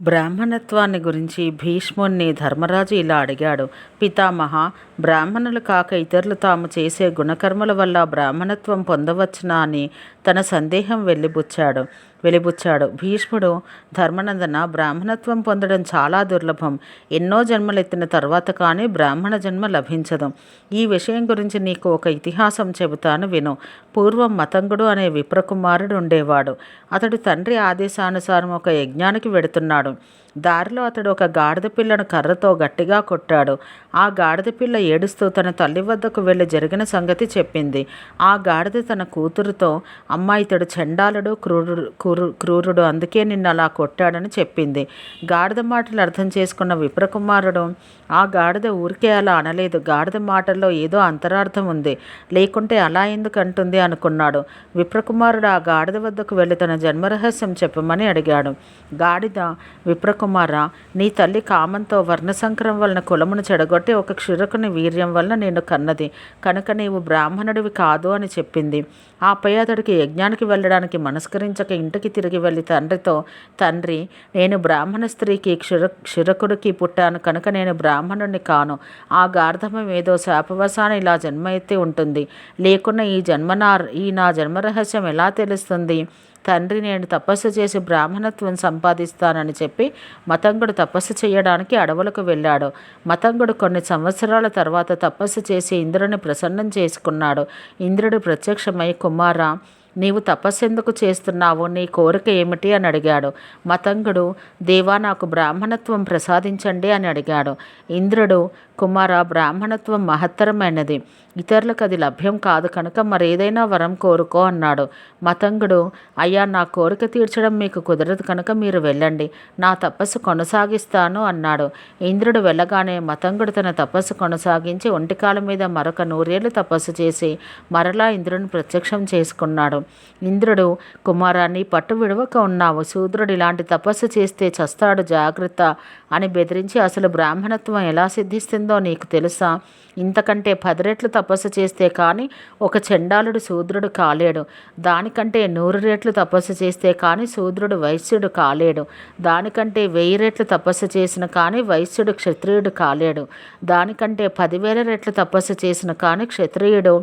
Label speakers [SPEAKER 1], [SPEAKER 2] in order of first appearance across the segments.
[SPEAKER 1] బ్రాహ్మణత్వాన్ని గురించి భీష్ముణ్ణి ధర్మరాజు ఇలా అడిగాడు. పితామహ బ్రాహ్మణులు కాక ఇతరులు తాము చేసే గుణకర్మల వల్ల బ్రాహ్మణత్వం పొందవచ్చునా అని తన సందేహం వెళ్ళిబుచ్చాడు వెలిబుచ్చాడు. భీష్ముడు ధర్మనందన బ్రాహ్మణత్వం పొందడం చాలా దుర్లభం. ఎన్నో జన్మలెత్తిన తర్వాత కానీ బ్రాహ్మణ జన్మ లభించదు. ఈ విషయం గురించి నీకు ఒక ఇతిహాసం చెబుతాను విను. పూర్వం మతంగుడు అనే విప్రకుమారుడు ఉండేవాడు. అతడు తండ్రి ఆదేశానుసారం ఒక యజ్ఞానికి వెడుతున్నాడు. దారిలో అతడు ఒక గాడిద పిల్లను కర్రతో గట్టిగా కొట్టాడు. ఆ గాడిద పిల్ల ఏడుస్తూ తన తల్లి వద్దకు వెళ్ళి జరిగిన సంగతి చెప్పింది. ఆ గాడిద తన కూతురుతో అమ్మ ఇతడు చండాలుడు క్రూరుడు క్రూరు క్రూరుడు అందుకే నిన్ను అలా కొట్టాడని చెప్పింది. గాడిద మాటలు అర్థం చేసుకున్న విప్రకుమారుడు ఆ గాడిద ఊరికే అలా అనలేదు. గాడిద మాటల్లో ఏదో అంతరార్థం ఉంది. లేకుంటే అలా ఎందుకు అంటుంది? అనుకున్నాడు. విప్రకుమారుడు ఆ గాడిద వద్దకు వెళ్ళి తన జన్మరహస్యం చెప్పమని అడిగాడు. గాడిద విప్ర కుమార నీ తల్లి కామంతో వర్ణసంకరం వలన కులమును చెడగొట్టి ఒక క్షురకుని వీర్యం వలన నేను కన్నది. కనుక నీవు బ్రాహ్మణుడివి కాదు అని చెప్పింది. ఆపై అతడికి యజ్ఞానికి వెళ్ళడానికి మనస్కరించక ఇంటికి తిరిగి వెళ్ళి తండ్రితో తండ్రి నేను బ్రాహ్మణ స్త్రీకి క్షుర క్షురకుడికి పుట్టాను. కనుక నేను బ్రాహ్మణుడిని కాను. ఆ గార్ధమం ఏదో శాపవశాన ఇలా జన్మ ఎత్తి ఉంటుంది. లేకున్నా ఈ జన్మ నా ఈ నా జన్మరహస్యం ఎలా తెలుస్తుంది? తండ్రి నేను తపస్సు చేసి బ్రాహ్మణత్వం సంపాదిస్తానని చెప్పి మతంగుడు తపస్సు చేయడానికి అడవులకు వెళ్ళాడు. మతంగుడు కొన్ని సంవత్సరాల తర్వాత తపస్సు చేసి ఇంద్రుని ప్రసన్నం చేసుకున్నాడు. ఇంద్రుడు ప్రత్యక్షమై కుమార నీవు తపస్సెందుకు చేస్తున్నావు? నీ కోరిక ఏమిటి అని అడిగాడు. మతంగుడు దేవా నాకు బ్రాహ్మణత్వం ప్రసాదించండి అని అడిగాడు. ఇంద్రుడు కుమార బ్రాహ్మణత్వం మహత్తరమైనది. ఇతరులకు అది లభ్యం కాదు కనుక మరేదైనా వరం కోరుకో అన్నాడు. మతంగుడు అయ్యా నా కోరిక తీర్చడం మీకు కుదరదు కనుక మీరు వెళ్ళండి. నా తపస్సు కొనసాగిస్తాను అన్నాడు. ఇంద్రుడు వెళ్ళగానే మతంగుడు తన తపస్సు కొనసాగించి ఒంటికాల మీద మరొక నూరేళ్ళు తపస్సు చేసి మరలా ఇంద్రుని ప్రత్యక్షం చేసుకున్నాడు. ఇంద్రుడు కుమారాన్ని పట్టు విడవక ఉన్నావు. శూద్రుడు ఇలాంటి తపస్సు చేస్తే చస్తాడు జాగ్రత్త అని బెదిరించి అసలు బ్రాహ్మణత్వం ఎలా సిద్ధిస్తుందో నీకు తెలుసా? ఇంతకంటే పది రెట్లు తపస్సు చేస్తే కానీ ఒక చండాలుడు శూద్రుడు కాలేడు. దానికంటే నూరు రెట్లు తపస్సు చేస్తే కానీ శూద్రుడు వైశ్యుడు కాలేడు. దానికంటే వెయ్యి రెట్లు తపస్సు చేసిన కానీ వైశ్యుడు క్షత్రియుడు కాలేడు. దానికంటే పదివేల రెట్లు తపస్సు చేసిన కానీ క్షత్రియుడు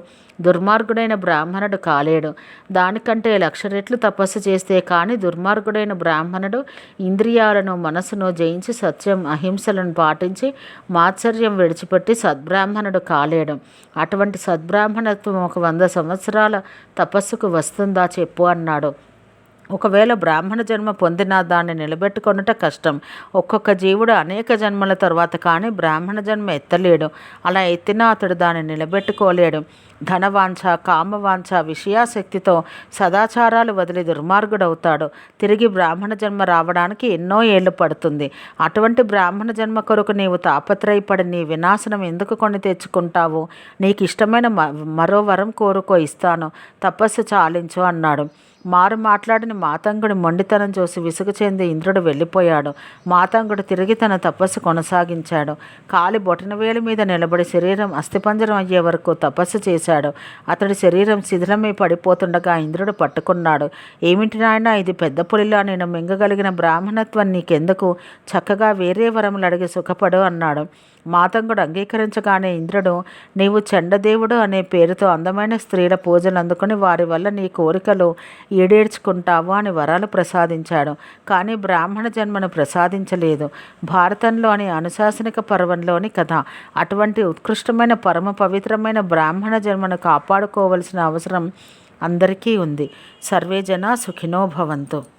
[SPEAKER 1] దుర్మార్గుడైన బ్రాహ్మణుడు కాలేడు. దానికంటే లక్ష రెట్లు తపస్సు చేస్తే కానీ దుర్మార్గుడైన బ్రాహ్మణుడు ఇంద్రియాలను మనసును జయించి సత్యం అహింసలను పాటించి మాత్సర్యం విడిచిపెట్టి సద్బ్రాహ్మణుడు కాలేడు. అటువంటి సద్బ్రాహ్మణత్వం ఒక వంద సంవత్సరాల తపస్సుకు వస్తుందా చెప్పు అన్నాడు. ఒకవేళ బ్రాహ్మణ జన్మ పొందిన దాన్ని నిలబెట్టుకొనుట కష్టం. ఒక్కొక్క జీవుడు అనేక జన్మల తర్వాత కానీ బ్రాహ్మణ జన్మ ఎత్తలేడు. అలా ఎత్తినా అతడు దాన్ని నిలబెట్టుకోలేడు. ధనవాంఛ కామవాంఛ విషయాశక్తితో సదాచారాలు వదిలి దుర్మార్గుడవుతాడు. తిరిగి బ్రాహ్మణ జన్మ రావడానికి ఎన్నో ఏళ్ళు పడుతుంది. అటువంటి బ్రాహ్మణ జన్మ కొరకు నీవు తాపత్రయపడి నీ వినాశనం ఎందుకు కొని తెచ్చుకుంటావు? నీకు ఇష్టమైన మరో వరం కోరుకో ఇస్తాను. తపస్సు చాలించు అన్నాడు. మారు మాట్లాడిన మాతంగుడి మొండితనం చూసి విసుగు చెంది ఇంద్రుడు వెళ్ళిపోయాడు. మాతంగుడు తిరిగి తన తపస్సు కొనసాగించాడు. కాలి బొటనవేలు మీద నిలబడి శరీరం అస్థిపంజరం అయ్యే వరకు తపస్సు చేశాడు. అతడి శరీరం శిథిలమై పడిపోతుండగా ఇంద్రుడు పట్టుకున్నాడు. ఏమిటి నాయన ఇది పెద్ద పులిలా. నేను మింగగలిగిన బ్రాహ్మణత్వం నీకెందుకు? చక్కగా వేరే వరములు అడిగి సుఖపడు అన్నాడు. మాతంగుడు అంగీకరించగానే ఇంద్రుడు నీవు చండదేవుడు అనే పేరుతో అందమైన స్త్రీల పూజలు అందుకుని వారి వల్ల నీ కోరికలు ఈడేర్చుకుంటావు అని వరాలు ప్రసాదించాడు. కానీ బ్రాహ్మణ జన్మను ప్రసాదించలేదు. భారతంలోని అనుశాసనిక పర్వంలోని కథ. అటువంటి ఉత్కృష్టమైన పరమ పవిత్రమైన బ్రాహ్మణ జన్మను కాపాడుకోవలసిన అవసరం అందరికీ ఉంది. సర్వేజన సుఖినో భవంతు.